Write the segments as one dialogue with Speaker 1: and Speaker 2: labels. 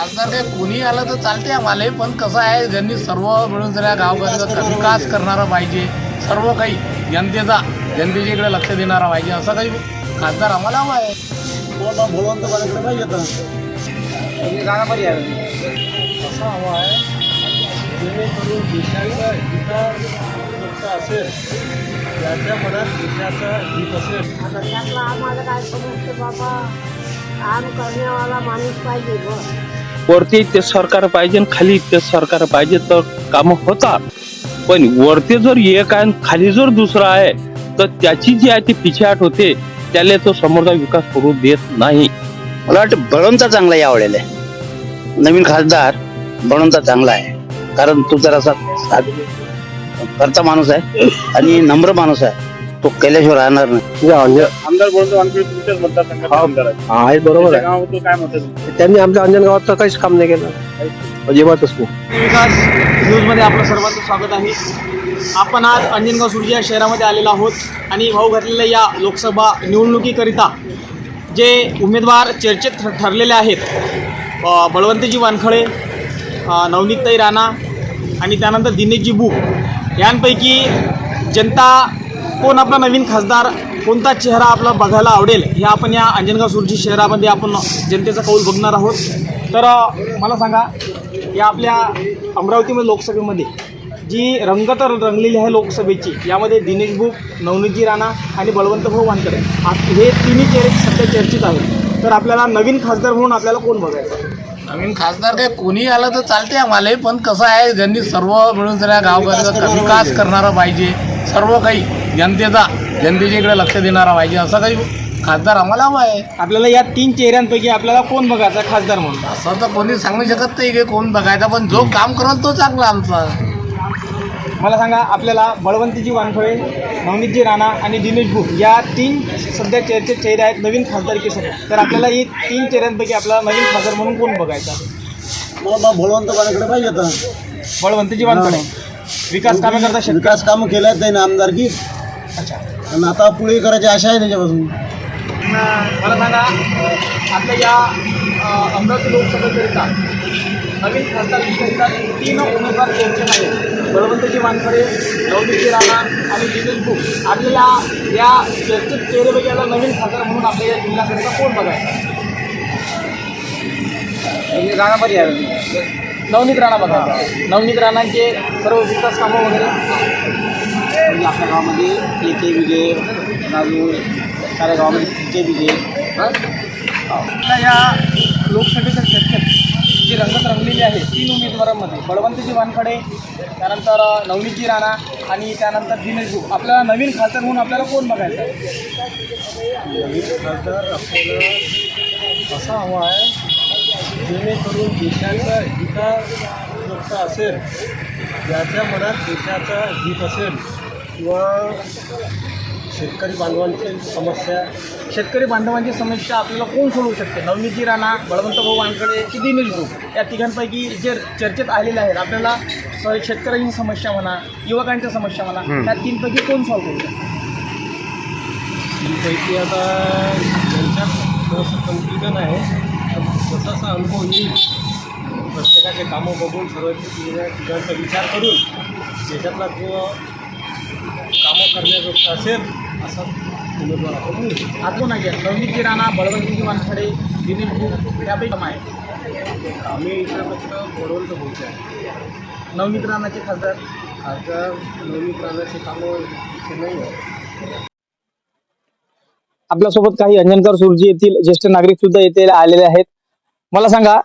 Speaker 1: खासदार काय कोणी आलं तर चालते आम्हाला पण कसं आहे ज्यांनी सर्व मिळून जर गावकऱ्याचा विकास करणारा पाहिजे सर्व काही जनतेचा जनतेच्या इकडे लक्ष देणारा पाहिजे असं काही खासदार आम्हाला हवा आहे.
Speaker 2: पाहिजे आता
Speaker 1: असं हवं आहे.
Speaker 2: जेणेकरून देशाचा असेल ज्याच्या मनात देशाचा हित असेल.
Speaker 3: आम्हाला काय समजते बाबा? काम करण्यावाला माणूस पाहिजे बस.
Speaker 4: वरती ते सरकार पाहिजे आणि खाली ते सरकार पाहिजे तर काम होतात. पण वरती जर एक आहे आणि खाली जर दुसरा आहे तर त्याची जी आहे ती पिछेहाट होते त्याला तो समोरचा विकास करू देत नाही.
Speaker 5: मला वाटतं बळवंता चांगला यावडेल आहे. नवीन खासदार बळवंता चांगला आहे. कारण तो जरासा साध- करता माणूस आहे आणि नम्र माणूस आहे तो केल्याशिवाय राहणार नाही.
Speaker 2: आमदार बोलतो आणखी तुमच्याच मतदारसंघात आमदार आहे.
Speaker 6: बरोबर आहे.
Speaker 2: काय म्हणतात
Speaker 6: त्यांनी आमच्या अंजन गावात तर काहीच काम नाही केलं. अजिबातच नाही.
Speaker 7: विकास न्यूजमध्ये आपलं सर्वांचं स्वागत आहे. आपण आज अंजनगाव सुरजी या शहरामध्ये आलेलो आहोत आणि भाऊ घातलेल्या या लोकसभा निवडणुकीकरिता जे उमेदवार चर्चेत ठ ठरलेले आहेत अ, बळवंतजी वानखळे अ, नवनीतताई राणा आणि त्यानंतर दिनेशजी बुक यांपैकी जनता कोण आपला नवीन खासदार कोणता चेहरा आपला बघायला आवडेल हे आपण या अंजनगाव सुरजी शहरामध्ये आपण जनतेचा कौल बघणार आहोत. तर मला सांगा या आपल्या अमरावतीमध्ये लोकसभेमध्ये जी रंगत रंगलेली आहे लोकसभेची यामध्ये दिनेश भूप नवनीतजी राणा आणि बळवंतभाऊ वानकर हे तिन्ही चेहरे सध्या चर्चित आहेत. तर आपल्याला नवीन खासदार म्हणून आपल्याला कोण बघायचं?
Speaker 1: नवीन खासदार काय कोणी आलं तर चालते आम्हाला पण कसं आहे ज्यांनी सर्व मिळून जरा गावकऱ्याचा विकास करणारा पाहिजे सर्व काही जनतेचा. जनतेच्या इकडे लक्ष देणारा पाहिजे असं काही खासदार आम्हाला हवा आहे.
Speaker 7: आपल्याला या तीन चेहऱ्यांपैकी आपल्याला कोण बघायचा खासदार म्हणून?
Speaker 1: असं तर कोणी सांगू शकत नाही की कोण बघायचा पण जो काम करल तो चांगला आमचा.
Speaker 7: मला सांगा आपल्याला बळवंतीजी वानखळे नवनीतजी राणा आणि दिनेश बुक या तीन सध्या चर्चेत चेहरे आहेत नवीन खासदारकीसाठी तर आपल्याला ही तीन चेहऱ्यांपैकी आपल्याला नवीन खासदार म्हणून कोण बघायचा?
Speaker 2: मला भगवंत माझ्याकडे पाहिजे
Speaker 7: बळवंतजी वानखळे. विकास कामे करता
Speaker 2: विकास कामं केल्यात त्यांनी आमदारकी?
Speaker 7: अच्छा
Speaker 2: आणि आता पुढे करायची आशा आहे त्याच्यापासून.
Speaker 7: मला सांगा आपल्या या अमरावती लोकसभेकरिता नवीन खासदारकीकरिता तीन उमेदवार चर्चेत आहेत बळवंतजी वानखडे नवदीपजी राणा आणि दिनेश बुक आपल्याला या चर्चेत चेहरेपैकी नवीन खासदार म्हणून आपल्या या जिल्ह्याकरिता कोण बघायचं नवनीत राणा बघा नवनीत राणांचे सर्व विकास कामं वगैरे?
Speaker 2: म्हणजे आपल्या गावामध्ये एक विजय राजूर साऱ्या गावामध्ये जे विजय.
Speaker 7: आपल्या या लोकसभेच्या चर्चेत जी रंगत रंगलेली आहे तीन उमेदवारांमध्ये बळवंतजी वानखडे त्यानंतर नवनीतजी राणा आणि त्यानंतर दिनेश बुक आपल्याला नवीन खासदार म्हणून आपल्याला कोण बघायचं? आहे
Speaker 2: नवीन खासदार आपल्याला असा हवा आहे जेणेकरून देशाचा विकास फक्त असेल ज्याच्या मनात देशाचा हित असेल किंवा शेतकरी बांधवांची समस्या.
Speaker 7: शेतकरी बांधवांची समस्या आपल्याला कोण सोडवू शकते? नवनीतजी राणा बळवंत भाऊ वानखडे की दिनेश बुक या तिघांपैकी जे चर्चेत आलेले आहेत आपल्याला स- शेतकऱ्यांची समस्या म्हणा युवकांच्या समस्या म्हणा त्या तीनपैकी कोण सॉल्व्ह करू शकते?
Speaker 2: पैकी आता त्यांच्यात थोडंसं कन्फ्युजन आहे जसा अनुभव येईल प्रत्येकाचे कामं बघून सर्व तिघांचा विचार करून त्याच्यातला जो करण्याजोगता असेल असा उमेदवार आपण
Speaker 7: आहे राणा बळवंतजी वानखडे यापैकी काम आहे.
Speaker 2: आम्ही इथं फक्त बळवंत बोलतो आहे
Speaker 7: नवनीत राणाचे खासदार
Speaker 2: आता नवीन प्राण्याची कामं नाही आहे
Speaker 7: आपल्यासोबत काही अंजनकर सुरजी येथील ज्येष्ठ नागरिक सुद्धा येथे आलेले आहेत. मला सांगा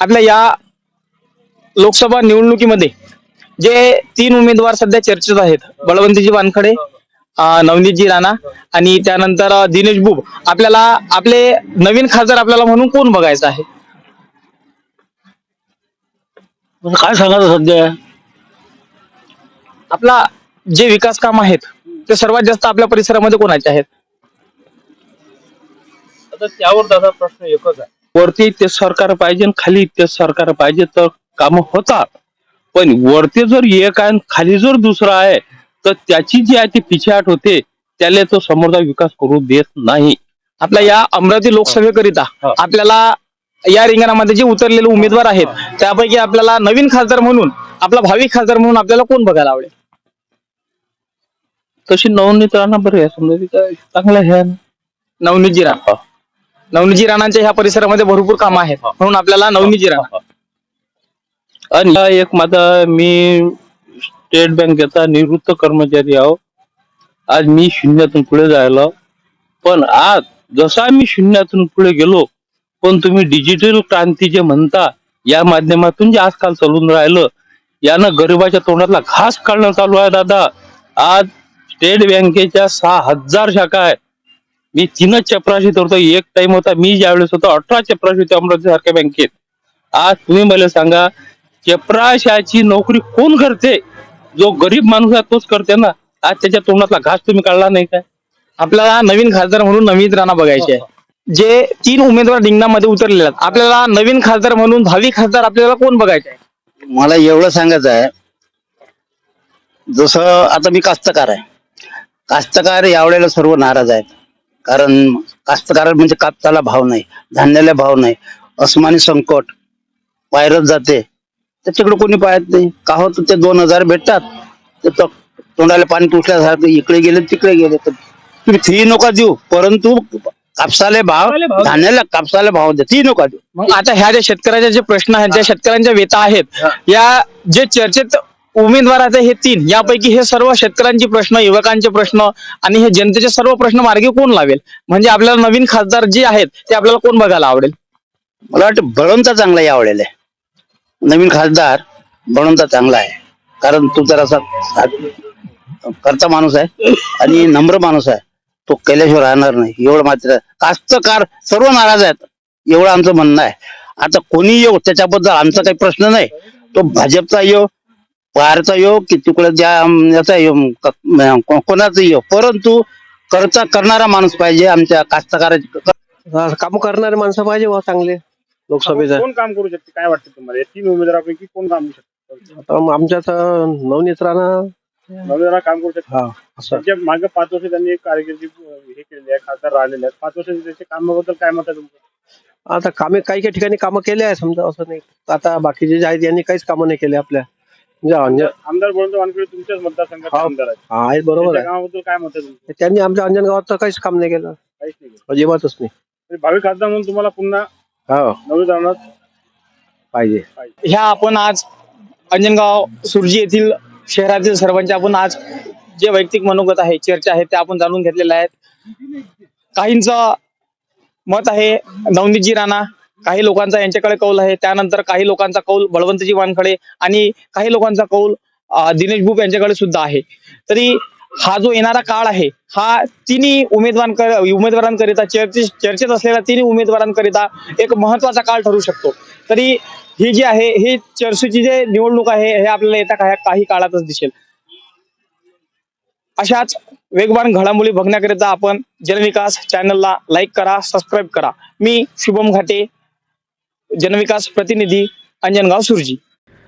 Speaker 7: आपल्या या लोकसभा निवडणुकीमध्ये जे तीन उमेदवार सध्या चर्चेत आहेत. बळवंतजी वानखडे नवनीतजी राणा आणि त्यानंतर दिनेश बुब. आपल्याला आपले नवीन खासदार आपल्याला म्हणून कोण बघायचं आहे?
Speaker 5: काय सांगायचं सध्या?
Speaker 7: आपला जे विकास काम आहेत ते सर्वात जास्त आपल्या परिसरामध्ये कोणाचे आहेत?
Speaker 4: आता त्यावर दादा प्रश्न एकच आहे. वरती ते सरकार पाहिजे आणि खाली ते सरकार पाहिजे तर काम होतात. पण वरती जर एक आहे आणि खाली जर दुसरा आहे तर त्याची जी आहे ती पिछेहाट होते त्याला तो समोरचा विकास करू देत नाही.
Speaker 7: आपल्या या अमरावती लोकसभेकरिता. आपल्याला या रिंगणामध्ये जे उतरलेले उमेदवार आहेत त्यापैकी आपल्याला नवीन खासदार म्हणून आपला भावी खासदार म्हणून आपल्याला कोण बघायला आवडेल?
Speaker 4: तशी नवनीत राणा बरं आहे समजा चांगलं आहे.
Speaker 7: नवनीतजी राणा नवनीतजी राणांच्या ह्या परिसरामध्ये भरपूर कामं आहेत म्हणून आपल्याला नवनीतजी राणा
Speaker 4: आणि हा एक माझा मी स्टेट बँकेचा निवृत्त कर्मचारी आहो. आज मी शून्यातून पुढे जायला. पण आज जसा मी शून्यातून पुढे गेलो पण तुम्ही डिजिटल क्रांती जे म्हणता या माध्यमातून जे आजकाल चालून राहिलं यानं गरिबाच्या तोंडातला घास काढणं चालू आहे दादा. आज स्टेट बँकेच्या सहा हजार शाखा आहे. मी तीनच चपराशी धरतो एक टाइम होता मी ज्यावेळेस होतो अठरा चपराशी होते अमरावती सारख्या बँकेत आज तुम्ही मला सांगा चपराशाची नोकरी कोण करते? जो गरीब माणूस आहे तोच करते ना. आज त्याच्या तोंडातला घास तुम्ही काढला नाही काय
Speaker 7: आपल्याला नवीन खासदार म्हणून नवीन राणा बघायचे आहे. जे तीन उमेदवार रिंगणामध्ये उतरलेले आहेत. आपल्याला नवीन खासदार म्हणून भावी खासदार आपल्याला कोण बघायचे आहे?
Speaker 5: मला एवढं सांगायचं आहे. जसं आता मी कास्तकार आहे. कास्तकार यावेळेला सर्व नाराज आहेत. कारण कास्तकार म्हणजे कापसाला भाव नाही धान्याला भाव नाही अस्मानी संकट वायरस जाते. त्याच्याकडे कोणी पाहत नाही. का होतं ते दोन हजार भेटतात. तो- तोंडाला पाणी तुटल्यासारखं इकडे गेले तिकडे गेले. तर तुम्ही फी नका देऊ. परंतु कापसाले भाव धान्याला कापसाला भाव द्या. ती नका देऊ.
Speaker 7: मग आता ह्या ज्या शेतकऱ्याचे जे प्रश्न आहेत ज्या शेतकऱ्यांच्या व्यथा आहेत या जे चर्चेत उमेदवार आहेत हे तीन यापैकी हे सर्व शेतकऱ्यांचे प्रश्न युवकांचे प्रश्न आणि हे जनतेचे सर्व प्रश्न मार्गी कोण लावेल? म्हणजे आपल्याला नवीन खासदार जे आहेत ते आपल्याला कोण बघायला आवडेल?
Speaker 5: मला वाटतं बळवंत चांगला यावडेल नवीन खासदार बळवंत चांगला आहे. कारण तो जरासा असा करता माणूस आहे आणि नम्र माणूस आहे. तो केल्याशिवाय राहणार नाही. एवढं मात्र कास्तकार सर्व नाराज आहेत. एवढं आमचं म्हणणं आहे. आता कोणी येऊ त्याच्याबद्दल आमचा काही प्रश्न नाही. तो भाजपचा येऊ पारचा येऊ की तिकडे ज्या याचा येऊ कोणाचा येऊ. परंतु करता करणारा माणूस पाहिजे आमच्या कास्तकाराची
Speaker 6: काम करणारे माणसं पाहिजे चांगले. लोकसभेचा
Speaker 2: कोण काम करू शकते? काय वाटतं तुम्हाला? या तीन उमेदवारापैकी कोण काम करू शकतो?
Speaker 6: आता मग आमच्यात अं, नवनीत राणा
Speaker 2: नवनीतराव काम करू शकतो?
Speaker 6: हा असं.
Speaker 2: त्यांच्या मागे पाच वर्ष त्यांनी एक कारकिर्दी अं, हे केलेली आहे खासदार राहिलेले आहेत. पाच वर्ष त्याच्या कामाबद्दल काय मत आहे तुमचं?
Speaker 6: आता कामे काही काही ठिकाणी कामं केले आहे समजा असं नाही. आता बाकीचे जे आहेत यांनी काहीच कामं नाही केले आपल्या. म्हणजे अंजन
Speaker 2: आमदार बळवंत वानखेडे तुमच्याच मतदारसंघाचे
Speaker 6: हा.
Speaker 2: आमदार आहेत.
Speaker 6: हा आहे बरोबर
Speaker 2: त्यांच्या
Speaker 6: आहे.
Speaker 2: कामाबद्दल काय मत आहे तुमचं?
Speaker 6: त्यांनी आमच्या अंजन गावात तर काहीच काम नाही केलं.
Speaker 2: काहीच नाही केलं.
Speaker 6: अजिबातच नाही.
Speaker 2: तरी भावी खासदार म्हणून तुम्हाला पुन्हा
Speaker 6: हो. पाहिजे.
Speaker 7: ह्या आपण आज अंजनगाव सुरजी येथील शहरातील सर्वांचे आपण आज जे वैयक्तिक मनोगत आहे चर्चा आहे ते आपण जाणून घेतलेले आहेत. काहींचं मत आहे नवनीतजी राणा काही लोकांचा यांच्याकडे कौल आहे त्यानंतर काही लोकांचा कौल बळवंतजी वानखडे आणि काही लोकांचा कौल दिनेश भूप यांच्याकडे सुद्धा आहे. तरी हा जो येणारा काळ आहे हा तिन्ही उमेदवारांकर उमेदवारांकरिता चर्चे चर्चेत असलेल्या तिन्ही उमेदवारांकरिता एक महत्त्वाचा काळ ठरू शकतो. तरी ही जी आहे ही चर्चेची जे निवडणूक आहे हे आपल्याला येत्या काही काही काळातच दिसेल. अशाच वेगवान घडामोडी बघण्याकरिता आपण जनविकास चॅनलला लाईक करा सबस्क्राईब करा. मी शुभम घाटे जनविकास प्रतिनिधी अंजनगाव सुरजी.